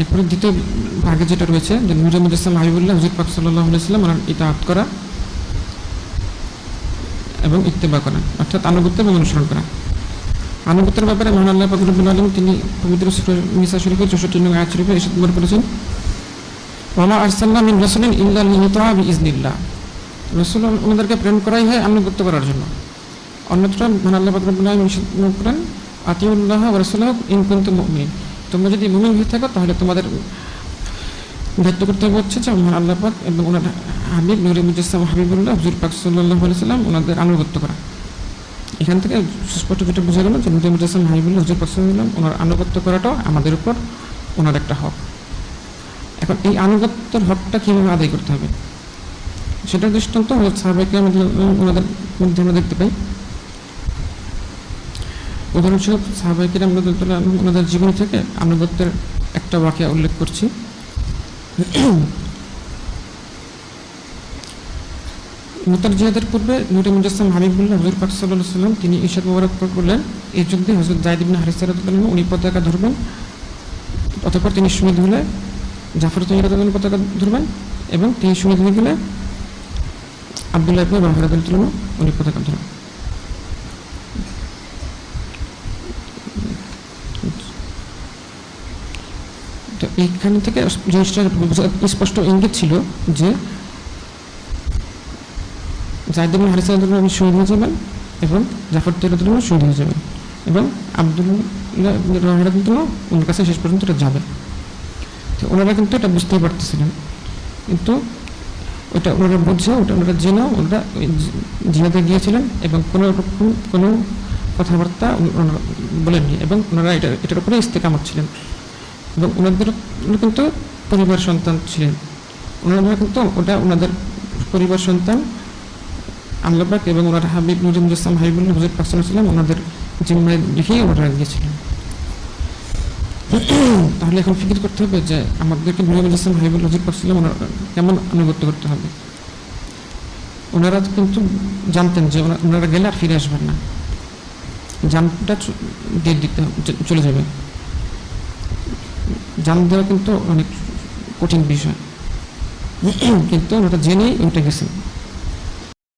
এরপরে দ্বিতীয় ভাগে যেটা রয়েছে, যে নুরে মুজাসসাম হাবিবুল্লাহ, হুজুর পাক সাল্লাহ সাল্লাম ওনার ইতাহাত করা এবং ইত্তেবা করা, অর্থাৎ আনুগত্য এবং অনুসরণ করা। আনুগত্যের ব্যাপারে মহান আল্লাহ ফকরুল আলম তিনি পবিত্র নিসা শরীফের চৌষট্টি নং আয়াত শরীফে এসে বলে করেছেন। ওমা আরসাল্লাহ মিন রাসূলিন ইল্লা লিইউতা বিইজনিল্লাহ রাসূল ওনাদেরকে প্রেরণ করাই হয় আনুগত্য করার জন্য। অন্যত্র মহান আল্লাহ ফকরুল আলম করেন, আতিউল্লাহ ওয়া রাসূলুহু ইন কুনতুম মুমিনিন। তোমরা যদি মুমিন হয়ে থাকো, তাহলে তোমাদের দায়িত্ব করতে হবে হচ্ছে যে মহান আল্লাহ পাক এবং ওনার হাবিব, নুরি মুজাসসাম হাবিবুল্লাহ, হুজুর পাক সাল্লাম ওনাদের আনুগত্য করা। এখান থেকে সুস্পষ্ট যেটা বোঝা গেল যে নুরি মুজাসসাম হাবিবুল্লাহ, হুজুর পাক সাল্লাম ওনার আনুগত্য করাটাও আমাদের উপর ওনার একটা হক। এখন এই আনুগত্যের হকটা কীভাবে আদায় করতে হবে? সেটার দৃষ্টান্ত সাহাবাইকে আমাদের ওনাদের মধ্যে আমরা দেখতে পাই। উদাহরণস্বরূপ সাহাবাইকে আমরা ওনাদের জীবন থেকে আমরা দত্তের একটা বাক্য উল্লেখ করছি। মুতার জিহাদের পূর্বে নুরে মুজাসসাম হাবিবুল্লাহ হজুর পাক সাল্লাহ সাল্লাম তিনি ঈশাদ মোবারক করলেন এই যুদ্ধে হজরত জাহিদ হারিস উনি পতাকা ধরবেন, অতঃপর তিনি শহীদ হলে জাফর তৈরি পতাকা ধরবেন এবং তিনি শহীদ হয়ে গেলে আবদুল্লাহ ইবনে উনি পতাকা ধরবেন। তো এইখান থেকে জিনিসটা স্পষ্ট ইঙ্গিত ছিল যে জাহিদুল ইবনে হারিস রাদিয়াল্লাহু শহীদ হয়ে যাবেন এবং জাফর তৈরি রাদিয়াল্লাহু শহীদ হয়ে যাবেন এবং আবদুল্লাহ রাহা ওনার কাছে শেষ পর্যন্ত এটা যাবে। তো ওনারা কিন্তু এটা বুঝতেই পারতেছিলেন। কিন্তু ওটা ওনারা বুঝে ওটা ওনারা জেনে ওনারা ওই জি- জিহাদে গিয়েছিলেন এবং কোনো রকম কোনো কথাবার্তা ওনারা বলেননি এবং ওনারা এটা, এটার উপরে ইস্তেকামত ছিলেন। এবং ওনাদের কিন্তু পরিবার সন্তান ছিলেন। ওনারা কিন্তু ওটা ওনাদের পরিবার সন্তান আল্লাহবাক এবং ওনার হাবিব নজিমুল ইসলাম হাবিবুল্লাহ হুজুর পাকসান ছিলেন ওনাদের জিম্মায় রেখেই ওনারা গিয়েছিলেন তাহলে এখন ফিকির করতে হবে যে আমাদেরকে নজিমুল ইসলাম হাবিবুল হুজুর পাকসাল্লাম ওনারা কেমন আনুগত্য করতে হবে? ওনারা কিন্তু জানতেন যে ওনারা গেলে আর ফিরে আসবেন না। জানটা দিয়ে দিতে চলে যাবে। জান দেওয়া কিন্তু অনেক কঠিন বিষয়। কিন্তু ওটা জেনেই উঠে গেছেন